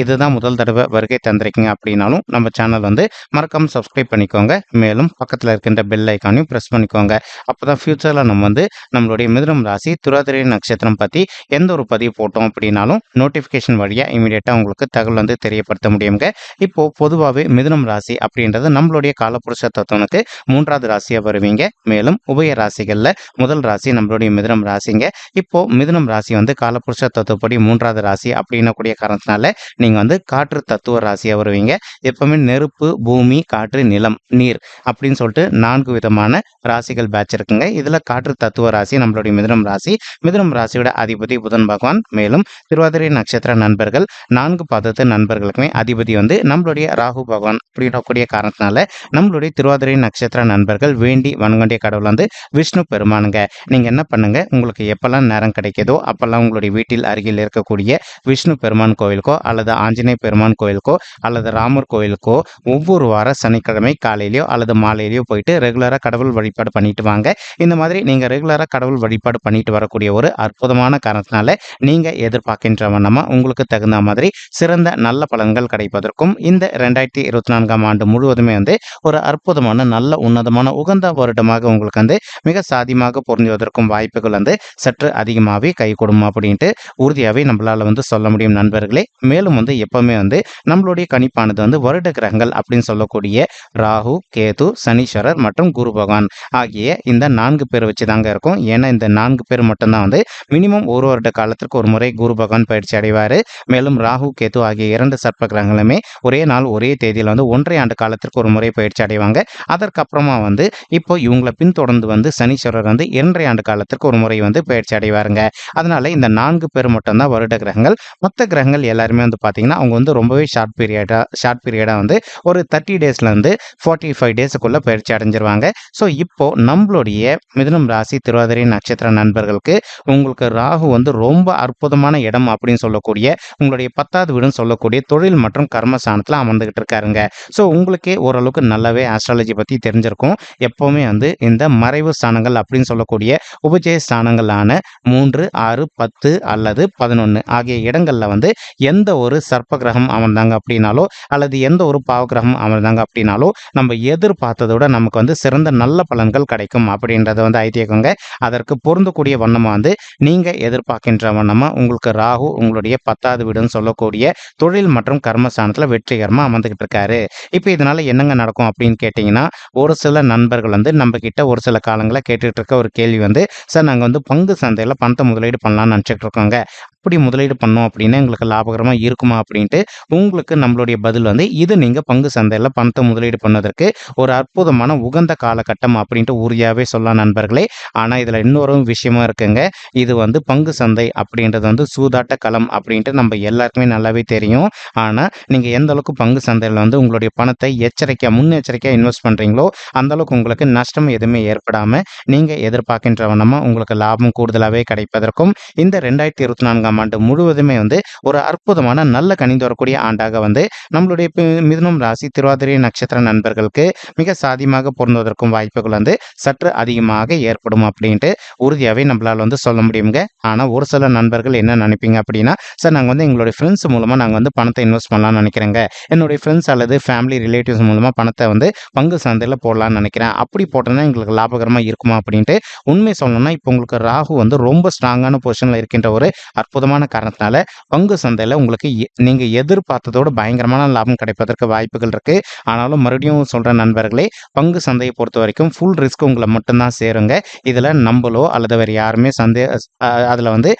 இதுதான் முதல் தடவை வருகை தந்திருக்கீங்க அப்படின்னாலும் நம்ம சேனல் வந்து மறக்காம சப்ஸ்கிரைப் பண்ணிக்கோங்க. மேலும் பக்கத்தில் இருக்கின்ற பெல் ஐக்கானையும் ப்ரெஸ் பண்ணிக்கோங்க. அப்போ தான் ஃப்யூச்சரில் நம்ம வந்து நம்மளுடைய மிதுனம் ராசி துராதிரை நட்சத்திரம் பற்றி எந்த ஒரு பதிவு போட்டோம் அப்படின்னாலும் நோட்டிஃபிகேஷன் வழியாக இமீடியட்டாக உங்களுக்கு தகவல் வந்து தெரியப்படுத்த முடியுங்க. இப்போது பொதுவாகவே மிதுனம் ராசி அப்படின்றது நம்மளுடைய காலப்புருஷ தத்துவனுக்கு மூன்றாவது ராசியாக வருவீங்க. மேலும் உபய ராசிகளில் முதல் ராசி நம்மளுடைய மிதுனம் ராசிங்க. இப்போ மிதுனம் ராசி வந்து காலப்புருஷ தத்துவப்படி மூன்றாவது ராசி அப்படின்னக்கூடிய காரணத்தினால நீங்கள் வந்து காற்று தத்துவ ராசியாக வருவீங்க. எப்பவுமே நெருப்பு பூமி காற்று நிலம் நீர் அப்படின்னு சொல்லிட்டு நான்கு விதமான ராசிகள் பேட்ச் இருக்குங்க. இதில் காற்று தத்துவ ராசி நம்மளுடைய மிதுனம் ராசி. மிதுனம் ராசியோட அதிபதி புதன் பகவான். மேலும் திருவாதிரை நட்சத்திர நண்பர்கள் நான்கு பாதத்து நண்பர்களுக்குமே அதிபதி வந்து நம்மளுடைய ராகு பகவான் அப்படின்றக்கூடிய காரணத்தினால நம்மளுடைய திருவாதிரை நட்சத்திர நண்பர்கள் வேண்டி வணங்கண்டிய கடவுள் வந்து விஷ்ணு பெருமானுங்க. நீங்கள் என்ன பண்ணுங்க? உங்களுக்கு எப்பெல்லாம் நேரம் கிடைக்கிதோ அப்பெல்லாம் உங்களுடைய வீட்டில் அருகில் இருக்கக்கூடிய விஷ்ணு பெருமான் கோவிலுக்கோ அல்லது ஆஞ்சநேய பெருமான் கோயிலுக்கோ அல்லது ராமர் கோயிலுக்கோ ஒவ்வொரு வார சனிக்கிழமை காலையிலையோ அல்லது மாலையிலையோ போயிட்டு ரெகுலராக கடவுள் வழிபாடு பண்ணிட்டு வாங்க. இந்த மாதிரி நீங்கள் ரெகுலராக கடவுள் வழிபாடு பண்ணிட்டு வரக்கூடிய ஒரு அற்புதமான காரணத்தினால நீங்கள் எதிர்பார்க்கின்ற வண்ணமாக உங்களுக்கு தகுந்த மாதிரி சிறந்த நல்ல பலன்கள் கிடைப்பதற்கும் இந்த ரெண்டாயிரத்தி இருபத்தி நான்காம் ஆண்டு முழுவதுமே வந்து ஒரு அற்புதமான நல்ல உன்னதமான உகந்த வருடமாக உங்களுக்கு வந்து மிக சாதியமாக பொருந்துவதற்கும் வாய்ப்புகள் வந்து சற்று அதிகமாகவே கை கொடுமா அப்படின்ட்டு உறுதியாகவே நம்மளால் வந்து சொல்ல முடியும் நண்பர்களே. மேலும் வந்து எப்பவுமே வந்து நம்மளுடைய கணிப்பானது வந்து வருட கிரகங்கள் அப்படின்னு சொல்லக்கூடிய ராகு கேது சனீஸ்வரர் மற்றும் குரு பகவான் ஆகிய இந்த நான்கு பேர் வச்சு தாங்க இருக்கும். ஏன்னா இந்த நான்கு பேர் மட்டும்தான் வந்து மினிமம் ஒரு வருட காலத்திற்கு ஒரு முறை குரு பகவான் பயிற்சி அடைவார். மேலும் ராகு கேது ஆகிய இரண்டு சர்ப்ப கிரகங்களுமே ஒரே நாள் ஒரே தேதியில் வந்து ஒன்றரை ஆண்டு காலத்திற்கு ஒரு முறை பயிற்சி அடைவாங்க. அதற்கப்புறமா வந்து இப்போ இவங்களை பின்தொடர்ந்து வந்து சனீஸ்வரர் வந்து இரண்டரை ஆண்டு காலத்திற்கு ஒரு முறை வந்து பயிற்சி அடைவாருங்க. அதனால இந்த நான்கு பேர் மட்டும்தான் வருட கிரகங்கள். மற்ற கிரகங்கள் எல்லாருமே வந்து பார்த்தீங்கன்னா அவங்க வந்து ரொம்பவே ஷார்ட் பீரியடாக ஷார்ட் பீரியடாக வந்து ஒரு தேர்ட்டி டேஸ்லேருந்து ஃபார்ட்டி ஃபைவ் டேஸுக்குள்ளே பயிற்சி அடைஞ்சிருவாங்க. ஸோ இப்போது நம்மளுடைய மிதுனம் ராசி திருவாதிரை நட்சத்திர நண்பர்களுக்கு உங்களுக்கு ராகு வந்து ரொம்ப அற்புதமான இடம் அப்படின்னு சொல்லக்கூடிய உங்களுடைய பத்தாவது வீடுன்னு சொல்லக்கூடிய தொழில் மற்றும் கர்மஸ்தானத்தில் அமர்ந்துகிட்டு இருக்காருங்க. ஸோ உங்களுக்கே ஓரளவுக்கு நல்லாவே ஆஸ்ட்ராலஜி பற்றி தெரிஞ்சிருக்கும். எப்போவுமே வந்து இந்த மறைவு ஸ்தானங்கள் அப்படின்னு சொல்லக்கூடிய உபஜய ஸ்தானங்களான மூன்று ஆறு பத்து அல்லது பதினொன்று ஆகிய இடங்களில் வந்து எந்த ஒரு சர்ப்ப கிரகம் அமர்ந்தாங்க அப்படின்னாலோ அல்லது எந்த ஒரு பாவ கிரகம் அமர்ந்தாங்க அப்படின்னாலோ நம்ம எதிர்பார்த்ததோட நமக்கு வந்து சிறந்த நல்ல பலன்கள் கிடைக்கும் அப்படின்றத வந்து ஐதீகங்க. அதற்கு பொருந்தக்கூடிய வண்ணமாக வந்து நீங்கள் எதிர்பார்க்கின்ற வண்ணமாக உங்களுக்கு ராகு உங்களுடைய பத்தாவது வீடுன்னு சொல்லக்கூடிய தொழில் மற்றும் கர்மஸ்தானத்தில் வெற்றிகரமாக அமர்ந்துகிட்டு இருக்காரு இப்போ இதனால என்னங்க நடக்கும் அப்படின்னு கேட்டிங்கன்னா ஒரு சில நண்பர்கள் வந்து நம்ம கிட்ட ஒரு சில காலங்களில் கேட்டுக்கிட்டு இருக்க ஒரு கேள்வி வந்து சார் நாங்கள் வந்து பங்கு சந்தையில் பணத்தை முதலீடு பண்ணலாம்னு நினச்சிட்டு இருக்கோங்க அப்படி முதலீடு பண்ணோம் அப்படின்னா எங்களுக்கு லாபகரமாக இருக்கும்? அப்படின்ட்டு உங்களுக்கு நம்மளுடைய பதில் வந்து இது நீங்கள் பங்கு சந்தையில் பணத்தை முதலீடு பண்ணதற்கு ஒரு அற்புதமான உகந்த காலகட்டம் அப்படின்ட்டு உறுதியாகவே சொல்லலாம் நண்பர்களே. ஆனால் இதில் இன்னொரு விஷயமும் இருக்குங்க. இது வந்து பங்கு சந்தை அப்படின்றது வந்து சூதாட்ட களம் அப்படின்ட்டு நம்ம எல்லாருக்குமே நல்லாவே தெரியும். ஆனால் நீங்கள் எந்த அளவுக்கு பங்கு சந்தையில் வந்து உங்களுடைய பணத்தை எச்சரிக்கையாக முன்னெச்சரிக்கையாக இன்வெஸ்ட் பண்ணுறீங்களோ அந்த அளவுக்கு உங்களுக்கு நஷ்டம் எதுவுமே ஏற்படாமல் நீங்கள் எதிர்பார்க்கின்ற வண்ணமாக உங்களுக்கு லாபம் கூடுதலாகவே கிடைப்பதற்கும் இந்த ரெண்டாயிரத்தி இருபத்தி நான்காம் ஆண்டு முழுவதுமே வந்து ஒரு அற்புதமான நல்ல கணிந்து வரக்கூடிய ஆண்டாக வந்து நம்மளுடைய மிதுனம் ராசி திருவாதிரை நட்சத்திர நண்பர்களுக்கு மிக சாதியமாக பொருந்துவதற்கும் வாய்ப்புகள் வந்து சற்று அதிகமாக ஏற்படும் அப்படின்ட்டு உறுதியாகவே நம்மளால் வந்து சொல்ல முடியுங்க ஆனால் ஒரு சில நண்பர்கள் என்ன நினைப்பீங்க அப்படின்னா சார் நாங்கள் வந்து எங்களுடைய ஃப்ரெண்ட்ஸ் மூலமாக நாங்கள் வந்து பணத்தை இன்வெஸ்ட் பண்ணலாம்னு நினைக்கிறேங்க. என்னுடைய ஃப்ரெண்ட்ஸ் அல்லது ஃபேமிலி ரிலேட்டிவ்ஸ் மூலமாக பணத்தை வந்து பங்கு சந்தையில் போடலாம்னு நினைக்கிறேன். அப்படி போட்டோன்னா எங்களுக்கு லாபகரமாக இருக்குமா? அப்படின்ட்டு உண்மை சொல்லணும்னா இப்போ உங்களுக்கு ராகு வந்து ரொம்ப ஸ்ட்ராங்கான பொசிஷனில் இருக்கின்ற ஒரு அற்புதமான காரணத்தினால பங்கு சந்தையில் உங்களுக்கு எ- நீங்க எதிர்பார்த்ததோட பயங்கரமான லாபம் கிடைப்பதற்கு வாய்ப்புகள் இருக்கு. ஆனாலும் மறுபடியும் சொல்ற நண்பர்களே பங்கு சந்தையை பொறுத்த வரைக்கும் ஃபுல் ரிஸ்க் உங்களை மட்டும்தான் சேருங்க. இதுல நம்மளோ அல்லது வேறு யாருமே சந்தே அதில் அதுல வந்து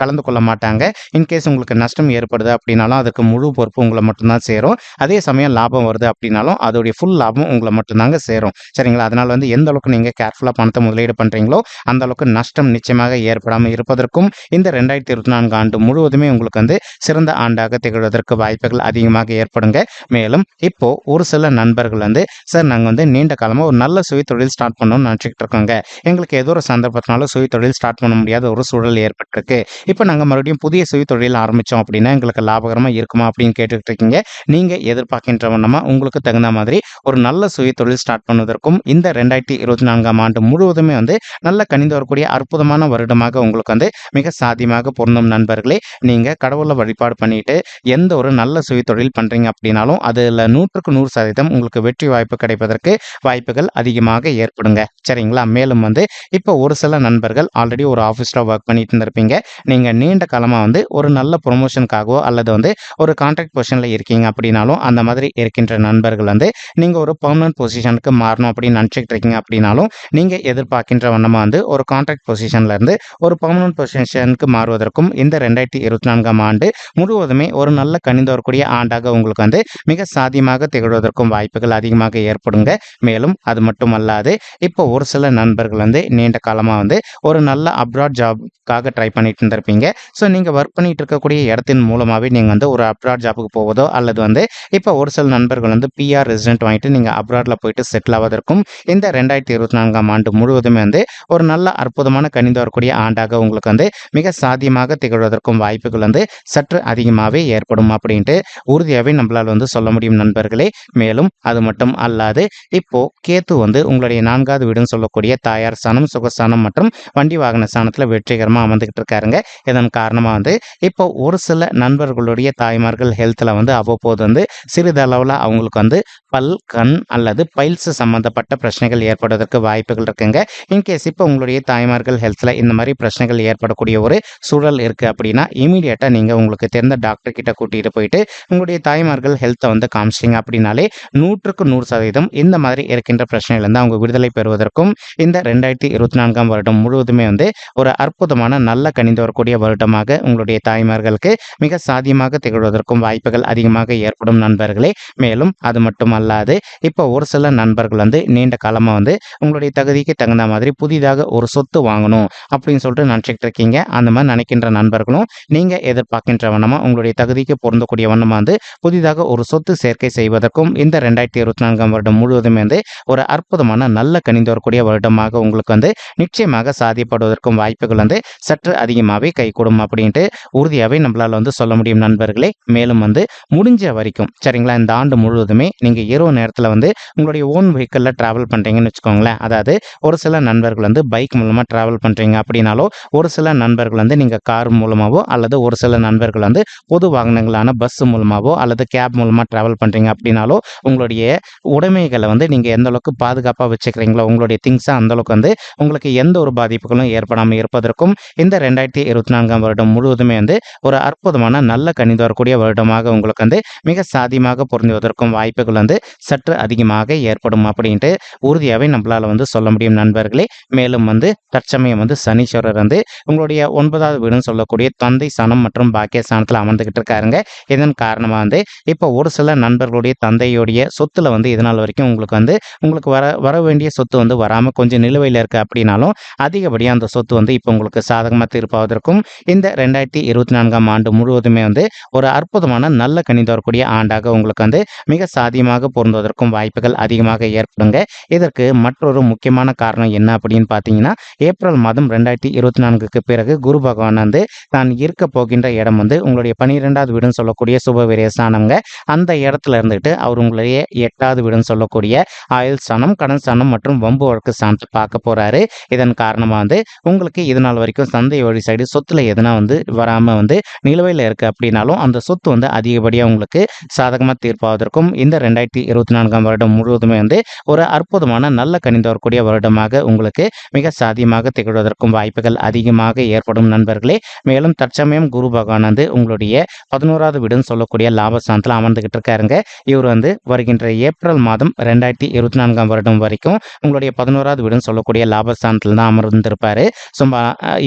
கலந்து கொள்ள மாட்டாங்க. இன்கேஸ் உங்களுக்கு நஷ்டம் ஏற்படுது அப்படின்னாலும் அதுக்கு முழு பொறுப்பு உங்களை மட்டும்தான் சேரும். அதே சமயம் லாபம் வருது அப்படின்னாலும் அதோடைய ஃபுல் லாபம் உங்களை மட்டும்தாங்க சேரும். சரிங்களா? அதனால வந்து எந்த அளவுக்கு நீங்க கேர்ஃபுல்லா பணத்தை முதலீடு பண்றீங்களோ அந்த அளவுக்கு நஷ்டம் நிச்சயமாக ஏற்படாமல் இருப்பதற்கும் இந்த ரெண்டாயிரத்தி இருபத்தி நான்கு ஆண்டு முழுவதுமே உங்களுக்கு வந்து சிறந்த சிறந்த ஆண்டாக திகழ்வதற்கு வாய்ப்புகள் அதிகமாக ஏற்படுங்க. மேலும் இப்போ ஒரு சில நண்பர்கள் வந்து சார் நாங்கள் வந்து நீண்ட காலமாக ஒரு நல்ல சுய தொழில் ஸ்டார்ட் பண்ணணும்னு நினச்சிக்கிட்டு இருக்கோங்க. எங்களுக்கு ஏதோ ஒரு சந்தர்ப்பத்தினால சுய தொழில் ஸ்டார்ட் பண்ண முடியாத ஒரு சூழல் ஏற்பட்டிருக்கு. இப்போ நாங்கள் மறுபடியும் புதிய சுய தொழில் ஆரம்பித்தோம் அப்படின்னா எங்களுக்கு லாபகரமாக இருக்குமா? அப்படின்னு கேட்டுக்கிட்டு இருக்கீங்க. நீங்கள் எதிர்பார்க்கின்ற வண்ணமாக உங்களுக்கு தகுந்த மாதிரி ஒரு நல்ல சுய தொழில் ஸ்டார்ட் பண்ணுவதற்கும் இந்த ரெண்டாயிரத்தி இருபத்தி நான்காம் ஆண்டு முழுவதுமே வந்து நல்ல கணிந்து வரக்கூடிய அற்புதமான வருடமாக உங்களுக்கு வந்து மிக சாத்தியமாக பொருந்தும் நண்பர்களே. நீங்கள் கடவுளை வழிபாடு பண்ணிட்டு எந்த ஒரு நல்ல சுய தொழில் பண்ணுறீங்க அப்படின்னாலும் அதில் நூற்றுக்கு நூறு சதவீதம் உங்களுக்கு வெற்றி வாய்ப்பு கிடைப்பதற்கு வாய்ப்புகள் அதிகமாக ஏற்படுங்க. சரிங்களா? மேலும் வந்து இப்போ ஒரு சில நண்பர்கள் ஆல்ரெடி ஒரு ஆஃபீஸில் ஒர்க் பண்ணிட்டு இருந்திருப்பீங்க. நீங்கள் நீண்ட காலமாக வந்து ஒரு நல்ல ப்ரொமோஷனுக்காகவோ அல்லது வந்து ஒரு கான்ட்ராக்ட் பொசிஷனில் இருக்கீங்க அப்படின்னாலும் அந்த மாதிரி இருக்கின்ற நண்பர்கள் வந்து நீங்கள் ஒரு பர்மனன்ட் பொசிஷனுக்கு மாறணும் அப்படின்னு நினச்சிக்கிட்டு இருக்கீங்க அப்படின்னாலும் நீங்கள் எதிர்பார்க்கின்ற வண்ணமாக வந்து ஒரு கான்ட்ராக்ட் பொசிஷன்ல இருந்து ஒரு பர்மனன்ட் பொசிஷனுக்கு மாறுவதற்கும் இந்த ரெண்டாயிரத்தி இருபத்தி நான்காம் ஆண்டு முழுவதுமே ஒரு நல்ல கணிந்து வரக்கூடிய ஆண்டாக உங்களுக்கு வந்து மிக சாதியமாக திகழ்வதற்கும் வாய்ப்புகள் அதிகமாக ஏற்படுங்க. மேலும் அது மட்டும் அல்லாது இப்போ ஒரு சில நண்பர்கள் வந்து நீண்ட காலமாக வந்து ஒரு நல்ல அப்ராட் ஜாப்க்காக ட்ரை பண்ணிட்டு இருந்திருப்பீங்க. ஸோ நீங்கள் ஒர்க் பண்ணிட்டு இருக்கக்கூடிய இடத்தின் மூலமாகவே நீங்கள் வந்து ஒரு அப்ராட் ஜாபுக்கு போவதோ அல்லது வந்து இப்போ ஒரு சில நண்பர்கள் வந்து பிஆர் ரெசிடென்ட் வாங்கிட்டு நீங்கள் அப்ராடில் போயிட்டு செட்டில் ஆவதற்கும் இந்த ரெண்டாயிரத்தி இருபத்தி நான்காம் ஆண்டு முழுவதுமே வந்து ஒரு நல்ல அற்புதமான கணிந்து வரக்கூடிய ஆண்டாக உங்களுக்கு வந்து மிக சாதியமாக திகழ்வதற்கும் வாய்ப்புகள் வந்து சற்று அதிகமாகவே ஏற்படும் அப்படின்ட்டு உறுதியாகவே நம்மளால் வந்து சொல்ல முடியும் நண்பர்களே. மேலும் அது மட்டும் அல்லாது இப்போ கேத்து வந்து உங்களுடைய நான்காவது வீடுன்னு சொல்லக்கூடிய தாயார் ஸ்தானம் சுகஸ்தானம் மற்றும் வண்டி வாகன ஸ்தானத்தில் வெற்றிகரமாக அமர்ந்துகிட்டு இருக்காருங்க. இதன் காரணமாக வந்து இப்போ ஒரு சில நண்பர்களுடைய தாய்மார்கள் ஹெல்த்தில் வந்து அவ்வப்போது வந்து சிறிதளவில் அவங்களுக்கு வந்து பல் கண் அல்லது பைல்ஸ் சம்பந்தப்பட்ட பிரச்சனைகள் ஏற்படுவதற்கு வாய்ப்புகள் இருக்குங்க. இன்கேஸ் இப்போ உங்களுடைய தாய்மார்கள் ஹெல்த்தில் இந்த மாதிரி பிரச்சனைகள் ஏற்படக்கூடிய ஒரு சூழல் இருக்குது அப்படின்னா இமீடியட்டாக நீங்கள் உங்களுக்கு தெரிஞ்ச அந்த டாக்டர் கிட்ட கூட்டிகிட்டு போயிட்டு உங்களுடைய தாய்மார்கள் ஹெல்த்தை வந்து காமிச்சிங்க அப்படின்னாலே நூற்றுக்கு நூறு சதவீதம் இந்த மாதிரி இருக்கின்ற பிரச்சனையிலேருந்து அவங்க விடுதலை பெறுவதற்கும் இந்த ரெண்டாயிரத்தி இருபத்தி நான்காம் வருடம் முழுவதுமே வந்து ஒரு அற்புதமான நல்ல கணிந்து வரக்கூடிய வருடமாக உங்களுடைய தாய்மார்களுக்கு மிக சாத்தியமாக திகழ்வதற்கும் வாய்ப்புகள் அதிகமாக ஏற்படும் நண்பர்களே. மேலும் அது மட்டும் அல்லாது இப்போ ஒரு சில நண்பர்கள் வந்து நீண்ட காலமாக வந்து உங்களுடைய தகுதிக்கு தகுந்த மாதிரி புதிதாக ஒரு சொத்து வாங்கணும் அப்படின்னு சொல்லிட்டு நினச்சிக்கிட்டு இருக்கீங்க. அந்த மாதிரி நினைக்கின்ற நண்பர்களும் நீங்கள் எதிர்பார்க்கின்ற வண்ணமாக உங்களுடைய தகுதிக்கு பொருந்தக்கூடிய வண்ணமாக வந்து புதிதாக ஒரு சொத்து சேர்க்கை செய்வதற்கும் இந்த ரெண்டாயிரத்தி இருபத்தி நான்காம் வருடம் முழுவதுமே வந்து ஒரு அற்புதமான நல்ல கணிந்து வரக்கூடிய வருடமாக உங்களுக்கு வந்து நிச்சயமாக சாதிப்படுவதற்கும் வாய்ப்புகள் வந்து சற்று அதிகமாகவே கைகூடும் அப்படின்ட்டு உறுதியாகவே நம்மளால் வந்து சொல்ல முடியும் நண்பர்களே. மேலும் வந்து முடிஞ்ச வரைக்கும் சரிங்களா? இந்த ஆண்டு முழுவதுமே நீங்கள் இரவு நேரத்தில் வந்து உங்களுடைய ஓன் வெஹிக்கிளில் ட்ராவல் பண்ணுறீங்கன்னு வச்சுக்கோங்களேன். அதாவது ஒரு சில நண்பர்கள் வந்து பைக் மூலமாக ட்ராவல் பண்ணுறீங்க அப்படின்னாலோ ஒரு சில நண்பர்கள் வந்து நீங்கள் கார் மூலமாகவோ அல்லது ஒரு சில நண்பர்கள் வந்து பொது வாகனங்களான பஸ் மூலமாகவோ அல்லது கேப் மூலமாக ட்ராவல் பண்ணுறீங்க அப்படின்னாலோ உங்களுடைய உடைமைகளை வந்து நீங்கள் எந்த அளவுக்கு பாதுகாப்பாக வச்சுக்கிறீங்களோ உங்களுடைய திங்ஸை அந்த அளவுக்கு வந்து உங்களுக்கு எந்த ஒரு பாதிப்புகளும் ஏற்படாமல் இருப்பதற்கும் இந்த ரெண்டாயிரத்தி இருபத்தி நான்காம் வருடம் முழுவதுமே வந்து ஒரு அற்புதமான நல்ல கணிந்து வரக்கூடிய வருடமாக உங்களுக்கு வந்து மிக சாதியமாக பொருந்துவதற்கும் வாய்ப்புகள் வந்து சற்று அதிகமாக ஏற்படும் அப்படின்ட்டு உறுதியாகவே நம்மளால் வந்து சொல்ல முடியும் நண்பர்களே. மேலும் வந்து தற்சமயம் வந்து சனீஸ்வரர் வந்து உங்களுடைய ஒன்பதாவது வீடுன்னு சொல்லக்கூடிய தந்தை சனம் மற்றும் பாக்கிய இடத்துல அமர்ந்துகிட்டு இருக்காருங்க. இதன் காரணமாக வந்து இப்போ ஒரு சில நண்பர்களுடைய தந்தையுடைய சொத்துல வந்து இதனால் வரைக்கும் உங்களுக்கு வந்து உங்களுக்கு வர வர வேண்டிய சொத்து வந்து வராமல் கொஞ்சம் நிலுவையில் இருக்குது அப்படின்னாலும் அதிகப்படியாக அந்த சொத்து வந்து இப்போ உங்களுக்கு சாதகமாக தீர்ப்பாவதற்கும் இந்த ரெண்டாயிரத்தி இருபத்தி நான்காம் ஆண்டு முழுவதுமே வந்து ஒரு அற்புதமான நல்ல கணிந்து வரக்கூடிய ஆண்டாக உங்களுக்கு வந்து மிக சாதியமாக பொருந்துவதற்கும் வாய்ப்புகள் அதிகமாக ஏற்படுங்க. இதற்கு மற்றொரு முக்கியமான காரணம் என்ன அப்படின்னு பார்த்தீங்கன்னா ஏப்ரல் மாதம் ரெண்டாயிரத்தி இருபத்தி நான்குக்கு பிறகு குரு பகவான் வந்து தான் இருக்க போகின்ற இடம் வந்து உங்களுக்கு உங்களுடைய பன்னிரெண்டாவது வீடுன்னு சொல்லக்கூடிய சுப ஸ்தானம்ங்க. அந்த இடத்துல இருந்துட்டு அவர் உங்களுடைய எட்டாவது வீடுன்னு சொல்லக்கூடிய ஆயுள் ஸ்தானம் கடன் ஸ்தானம் மற்றும் வம்பு வழக்கு ஸ்தானத்தை பார்க்க போறாரு. இதன் காரணமாக வந்து உங்களுக்கு இது நாள் வரைக்கும் சந்தை வழி சைடு சொத்துல எதனா வந்து வராமல் வந்து நிலுவையில் இருக்கு அப்படின்னாலும் அந்த சொத்து வந்து அதிகப்படியாக உங்களுக்கு சாதகமாக தீர்ப்பாவதற்கும் இந்த ரெண்டாயிரத்தி இருபத்தி நான்காம் வருடம் முழுவதுமே வந்து ஒரு அற்புதமான நல்ல கணிந்து வரக்கூடிய வருடமாக உங்களுக்கு மிக சாதியமாக திகழ்வதற்கும் வாய்ப்புகள் அதிகமாக ஏற்படும் நண்பர்களே. மேலும் தற்சமயம் குரு பகவான் வந்து உங்களுடைய பதினோராவது வீடுன்னு சொல்லக்கூடிய லாபஸ்தானத்தில் அமர்ந்துகிட்டு இருக்காருங்க. இவர் வந்து வருகின்ற ஏப்ரல் மாதம் ரெண்டாயிரத்தி இருபத்தி நான்காம் வருடம் வரைக்கும் உங்களுடைய பதினோராவது வீடுன்னு சொல்லக்கூடிய லாபஸ்தானத்தில் தான் அமர்ந்திருப்பாரு. ஸோ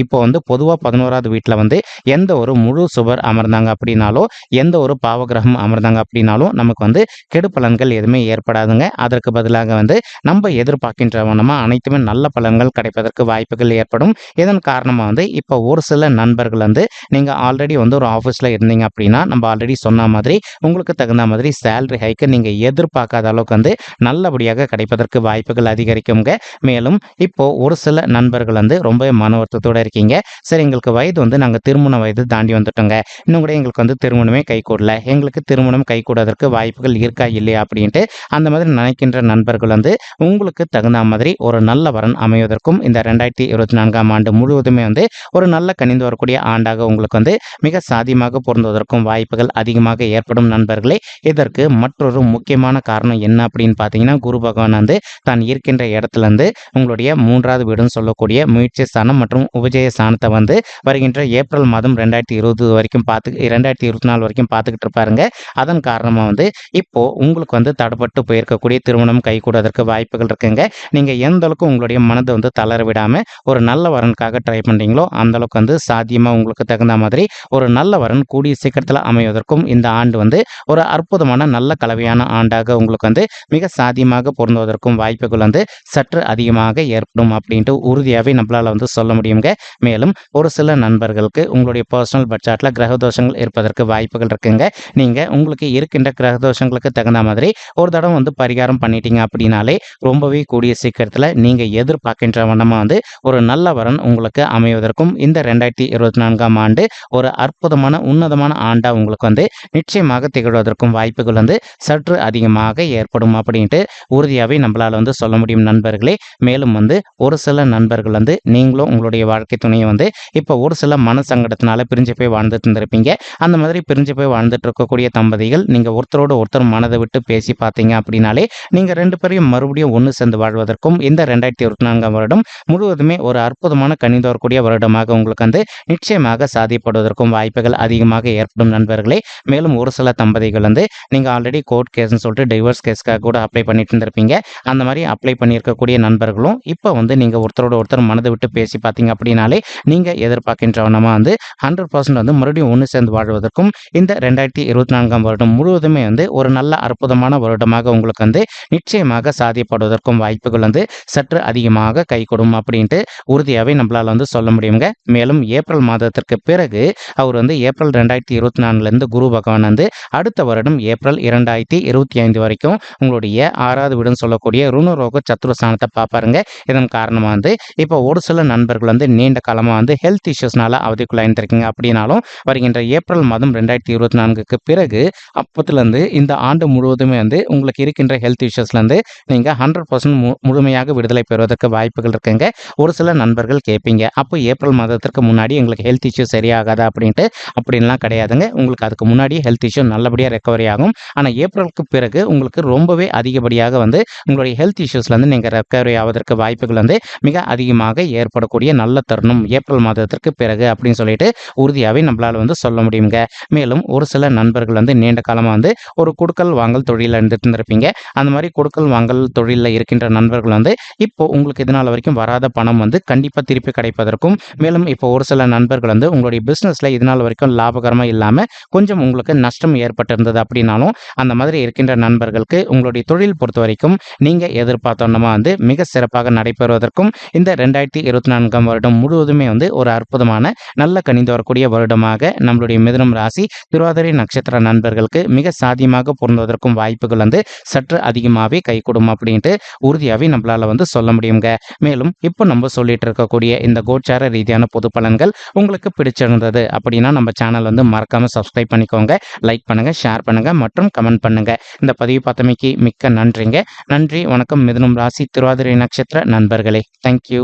இப்போ வந்து பொதுவாக பதினோராவது வீட்டில் வந்து எந்த ஒரு முழு சுவர் அமர்ந்தாங்க அப்படின்னாலோ எந்த ஒரு பாவகிரகம் அமர்ந்தாங்க அப்படின்னாலும் நமக்கு வந்து கெடு பலன்கள் எதுவுமே ஏற்படாதுங்க. அதற்கு பதிலாக வந்து நம்ம எதிர்பார்க்கின்ற வண்ணமாக அனைத்துமே நல்ல பலன்கள் கிடைப்பதற்கு வாய்ப்புகள் ஏற்படும். இதன் காரணமாக வந்து இப்போ ஒரு சில நண்பர்கள் வந்து நீங்கள் ஆல்ரெடி வந்து ஒரு ஆஃபீஸ் போஸ்ட்டில் இருந்தீங்க அப்படின்னா நம்ம ஆல்ரெடி சொன்ன மாதிரி உங்களுக்கு தகுந்த மாதிரி சேலரி ஹைக்கு நீங்கள் எதிர்பார்க்காத அளவுக்கு வந்து நல்லபடியாக கிடைப்பதற்கு வாய்ப்புகள் அதிகரிக்குங்க. மேலும் இப்போ ஒரு சில நண்பர்கள் வந்து ரொம்ப மன வருத்தத்தோடு இருக்கீங்க. சரி எங்களுக்கு வயது வந்து நாங்கள் திருமண வயது தாண்டி வந்துட்டோங்க. இன்னும் கூட எங்களுக்கு வந்து திருமணமே கைகூடல. எங்களுக்கு திருமணம் கைகூடுவதற்கு வாய்ப்புகள் இருக்கா இல்லையா அப்படின்ட்டு அந்த மாதிரி நினைக்கின்ற நண்பர்கள் வந்து உங்களுக்கு தகுந்த மாதிரி ஒரு நல்ல வரன் அமைவதற்கும் இந்த ரெண்டாயிரத்தி இருபத்தி நான்காம் ஆண்டு முழுவதுமே வந்து ஒரு நல்ல கணிந்து வரக்கூடிய ஆண்டாக உங்களுக்கு வந்து மிக சாதியமாக பொருந்துவதற்கும் வாய்ப்புகள் அதிகமாக ஏற்படும் நண்பர்களே. இதற்கு மற்றொரு முக்கியமான காரணம் என்ன அப்படின்னு பார்த்தீங்கன்னா குரு பகவான் வந்து தான் இருக்கின்ற இடத்துல இருந்து உங்களுடைய மூன்றாவது வீடுன்னு சொல்லக்கூடிய முயற்சி ஸ்தானம் மற்றும் உபஜய ஸ்தானத்தை வந்து வருகின்ற ஏப்ரல் மாதம் ரெண்டாயிரத்தி இருபது வரைக்கும் பார்த்து ரெண்டாயிரத்தி இருபத்தி நாலு வரைக்கும் பார்த்துக்கிட்டு இருப்பாருங்க. அதன் காரணமாக வந்து இப்போ உங்களுக்கு வந்து தடப்பட்டு போயிருக்கக்கூடிய திருமணம் கைகூடுவதற்கு வாய்ப்புகள் இருக்குங்க. நீங்கள் எந்த அளவுக்கு உங்களுடைய மனதை வந்து தளர விடாமல் ஒரு நல்ல வரனுக்காக ட்ரை பண்ணுறீங்களோ அந்த அளவுக்கு வந்து சாத்தியமாக உங்களுக்கு தகுந்த மாதிரி ஒரு நல்ல வரன் கூடிய சீக்கிரத்தில் அமைவதற்கும் இந்த ஆண்டு வந்து ஒரு அற்புதமான நல்ல கலவையான ஆண்டாக உங்களுக்கு வந்து மிக சாத்தியமாக பொருந்துவதற்கும் வாய்ப்புகள் வந்து சற்று அதிகமாக ஏற்படும் அப்படின்ட்டு உறுதியாகவே நம்மளால் வந்து சொல்ல முடியுங்க. மேலும் ஒரு சில நண்பர்களுக்கு உங்களுடைய பர்சனல் பட்ஜெட்டில் கிரக தோஷங்கள் இருப்பதற்கு வாய்ப்புகள் இருக்குங்க. நீங்கள் உங்களுக்கு இருக்கின்ற கிரக தோஷங்களுக்கு தகுந்த மாதிரி ஒரு தடவை வந்து பரிகாரம் பண்ணிட்டீங்க அப்படின்னாலே ரொம்பவே கூடிய சீக்கிரத்தில் நீங்கள் எதிர்பார்க்கின்ற வண்ணமாக வந்து ஒரு நல்ல வரன் உங்களுக்கு அமைவதற்கும் இந்த ரெண்டாயிரத்தி இருபத்தி நான்காம் ஆண்டு ஒரு அற்புதமான உன்னதமான ஆண்டாக உங்களுக்கு வந்து நிச்சயமாக திகழ்வதற்கும் வாய்ப்புகள் வந்து சற்று அதிகமாக ஏற்படும் அப்படின்ட்டு உறுதியாகவே நம்மளால் வந்து சொல்ல முடியும் நண்பர்களே. மேலும் வந்து ஒரு சில நண்பர்கள் வந்து நீங்களும் உங்களுடைய வாழ்க்கை துணையை வந்து இப்போ ஒரு சில மன சங்கடத்தினால பிரிஞ்சு போய் வாழ்ந்துட்டு இருந்திருப்பீங்க. அந்த மாதிரி பிரிஞ்சு போய் வாழ்ந்துட்டு இருக்கக்கூடிய தம்பதிகள் நீங்கள் ஒருத்தரோட ஒருத்தர் மனதை விட்டு பேசி பார்த்தீங்க அப்படின்னாலே நீங்கள் ரெண்டு பேரையும் மறுபடியும் ஒன்று சேர்ந்து வாழ்வதற்கும் இந்த ரெண்டாயிரத்தி இருபத்தி நான்காம் வருடம் முழுவதுமே ஒரு அற்புதமான கணிந்து வரக்கூடிய வருடமாக உங்களுக்கு வந்து நிச்சயமாக சாதிப்படுவதற்கும் வாய்ப்புகள் அதிகமாக ஏற்படும் நண்பர்களே. மேலும் ஒரு சில தம்பதிகள் வந்து நீங்கள் ஆல்ரெடி கோர்ட் கேஸ்னு சொல்லிட்டு டைவர்ஸ் கேஸ்க்காக கூட அப்ளை பண்ணிட்டு இருந்திருப்பீங்க. அந்த மாதிரி அப்ளை பண்ணியிருக்கக்கூடிய நண்பர்களும் இப்போ வந்து நீங்கள் ஒருத்தரோட ஒருத்தர் மனதை விட்டு பேசி பார்த்தீங்க அப்படின்னாலே நீங்கள் எதிர்பார்க்கின்றவனமாக வந்து ஹண்ட்ரட் பர்சன்ட் வந்து மறுபடியும் ஒன்று சேர்ந்து வாழ்வதற்கும் இந்த ரெண்டாயிரத்தி இருபத்தி நான்காம் வருடம் முழுவதுமே வந்து ஒரு நல்ல அற்புதமான வருடமாக உங்களுக்கு வந்து நிச்சயமாக சாதியப்படுவதற்கும் வாய்ப்புகள் வந்து சற்று அதிகமாக கை கொடும் அப்படின்ட்டு உறுதியாகவே நம்மளால் வந்து சொல்ல முடியுங்க. மேலும் ஏப்ரல் மாதத்திற்கு பிறகு அவர் வந்து ஏப்ரல் ரெண்டாயிரத்தி இருபத்தி நாலுலேருந்து குரு பகவான் வந்து அடுத்த வருடம் ஏப்ரல் இரண்டாயிரத்தி இருபத்தி ஐந்து வரைக்கும் உங்களுடைய ஆறாவது வீடுன்னு சொல்லக்கூடிய ருணரோக சத்துருஸ்தானத்தை பார்ப்பாருங்க. இதன் காரணமாக வந்து இப்போ ஒரு சில நண்பர்கள் வந்து நீண்ட காலமாக வந்து ஹெல்த் இஷ்யூஸ்னால அவதிக்குள்ளாயிருந்திருக்கீங்க அப்படின்னாலும் வருகின்ற ஏப்ரல் மாதம் ரெண்டாயிரத்தி இருபத்தி நான்குக்கு பிறகு அப்பத்துலேருந்து இந்த ஆண்டு முழுவதுமே வந்து உங்களுக்கு இருக்கின்ற ஹெல்த் இஷ்யூஸ்லேருந்து நீங்கள் ஹண்ட்ரட் பர்சன்ட் முழுமையாக விடுதலை பெறுவதற்கு வாய்ப்புகள் இருக்குங்க. ஒரு சில நண்பர்கள் கேட்பீங்க அப்போ ஏப்ரல் மாதத்திற்கு முன்னாடி எங்களுக்கு ஹெல்த் இஷ்யூ சரியாகாதா அப்படின்ட்டு அப்படின்லாம் கிடையாதுங்க. உங்களுக்கு அதுக்கு முன்னாடி ஹெல்த் இஷ்யூ நல்லபடியாக ரெக்கவரி ஆகும். ஆனால் ஏப்ரலுக்கு பிறகு உங்களுக்கு ரொம்பவே அதிகப்படியாக வந்து உங்களுடைய ஹெல்த் இஷ்யூஸ்லேருந்து நீங்கள் ரெக்கவரி ஆவதற்கு வாய்ப்புகள் வந்து மிக அதிகமாக ஏற்படக்கூடிய நல்ல தருணம் ஏப்ரல் மாதத்திற்கு பிறகு அப்படின்னு சொல்லிட்டு உறுதியாகவே நம்மளால் வந்து சொல்ல முடியுங்க மேலும் ஒரு சில நண்பர்கள் வந்து நீண்ட காலமாக வந்து ஒரு கொடுக்கல் வாங்கல் தொழிலில் இருந்துட்டு இருந்திருப்பீங்க அந்த மாதிரி கொடுக்கல் வாங்கல் தொழிலில் இருக்கின்ற நண்பர்கள் வந்து இப்போ உங்களுக்கு இதனால் வரைக்கும் வராத பணம் வந்து கண்டிப்பாக திருப்பி கிடைப்பதற்கும் மேலும் இப்போ ஒரு சில நண்பர்கள் வந்து உங்களுடைய பிஸ்னஸில் இதனால் வரைக்கும் லாபகரமாக இல்லாமல் கொஞ்சம் உங்களுக்கு நஷ்டம் ஏற்பட்டிருந்தது அப்படின்னாலும் அந்த மாதிரி இருக்கின்ற நண்பர்களுக்கு உங்களுடைய தொழில் பொறுத்த வரைக்கும் நீங்கள் எதிர்பார்த்தோன்னமா வந்து மிக சிறப்பாக நடைபெறுவதற்கும் இந்த ரெண்டாயிரத்தி இருபத்தி நான்காம் வருடம் முழுவதுமே வந்து ஒரு அற்புதமான நல்ல கணிந்து வரக்கூடிய வருடமாக நம்மளுடைய மிதுனம் ராசி திருவாதிரை நட்சத்திர நண்பர்களுக்கு மிக சாத்தியமாக பொருந்துவதற்கும் வாய்ப்புகள் வந்து சற்று அதிகமாகவே கைகூடும் அப்படின்ட்டு உறுதியாகவே நம்மளால் வந்து சொல்ல முடியுங்க. மேலும் இப்போ நம்ம சொல்லிட்டு இருக்கக்கூடிய இந்த கோச்சார ரீதியான பொது பலன்கள் உங்களுக்கு பிடிச்சிருந்தது அப்படின்னா நம்ம சேனல் வந்து மறக்காமல் சப்ஸ்கிரைப் பண்ணிக்கோங்க லைக் பண்ணுங்கள் ஷேர் பண்ணுங்கள் மற்றும் கமெண்ட் பண்ணுங்கள் இந்த பதிவு பார்த்தமைக்கு மிக்க நன்றிங்க. நன்றி வணக்கம். மிதுனம் ராசி திருவாதிரை நட்சத்திர நண்பர்களே. தேங்க்யூ